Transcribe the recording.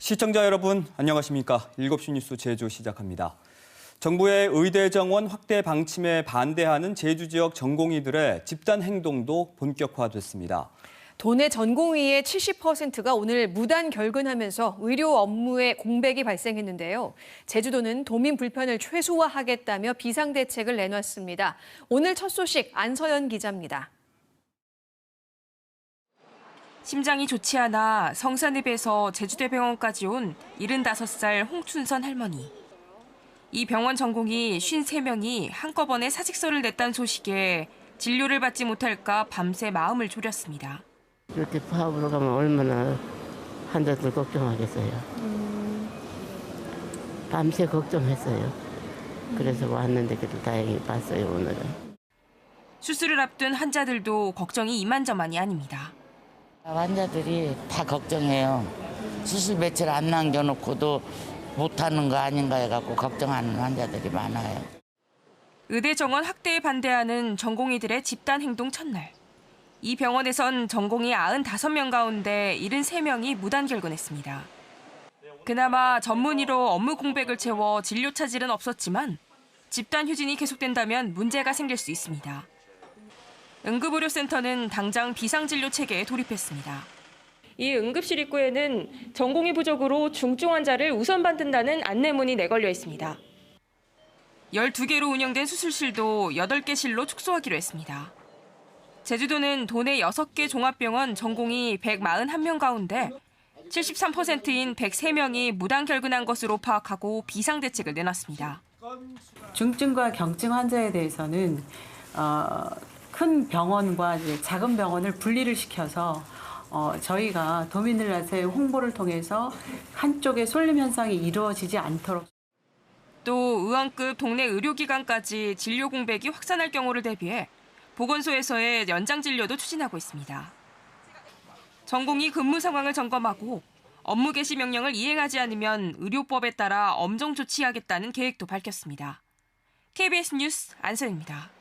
시청자 여러분 안녕하십니까? 7시 뉴스 제주 시작합니다. 정부의 의대 정원 확대 방침에 반대하는 제주 지역 전공의들의 집단 행동도 본격화됐습니다. 도내 전공의의 70%가 오늘 무단 결근하면서 의료 업무에 공백이 발생했는데요. 제주도는 도민 불편을 최소화하겠다며 비상대책을 내놨습니다. 오늘 첫 소식 안서연 기자입니다. 심장이 좋지 않아 성산읍에서 제주대 병원까지 온 75살 홍춘선 할머니. 이 병원 전공이 53명이 한꺼번에 사직서를 냈다는 소식에 진료를 받지 못할까 밤새 마음을 졸였습니다. 이렇게 파업으로 가면 얼마나 환자들 걱정하겠어요. 밤새 걱정했어요. 그래서 왔는데 그래도 다행히 봤어요, 오늘은. 수술을 앞둔 환자들도 걱정이 이만저만이 아닙니다. 환자들이 다 걱정해요. 수술 며칠 안 남겨놓고도 못하는 거 아닌가 해갖고 걱정하는 환자들이 많아요. 의대 정원 확대에 반대하는 전공의들의 집단 행동 첫날. 이 병원에선 전공의 95명 가운데 73명이 무단 결근했습니다. 그나마 전문의로 업무 공백을 채워 진료 차질은 없었지만 집단 휴진이 계속된다면 문제가 생길 수 있습니다. 응급의료센터는 당장 비상진료 체계에 돌입했습니다. 이 응급실 입구에는 전공의 부족으로 중증 환자를 우선 받는다는 안내문이 내걸려 있습니다. 12개로 운영된 수술실도 8개 실로 축소하기로 했습니다. 제주도는 도내 6개 종합병원 전공이 141명 가운데 73%인 103명이 무단 결근한 것으로 파악하고 비상대책을 내놨습니다. 중증과 경증 환자에 대해서는 어, 큰 병원과 이제 작은 병원을 분리를 시켜서 어, 저희가 도민들한테 홍보를 통해서 한쪽에 쏠림 현상이 이루어지지 않도록 또 의원급 동네 의료기관까지 진료 공백이 확산할 경우를 대비해 보건소에서의 연장 진료도 추진하고 있습니다. 전공이 근무 상황을 점검하고 업무 개시 명령을 이행하지 않으면 의료법에 따라 엄정 조치하겠다는 계획도 밝혔습니다. KBS 뉴스 안서입니다.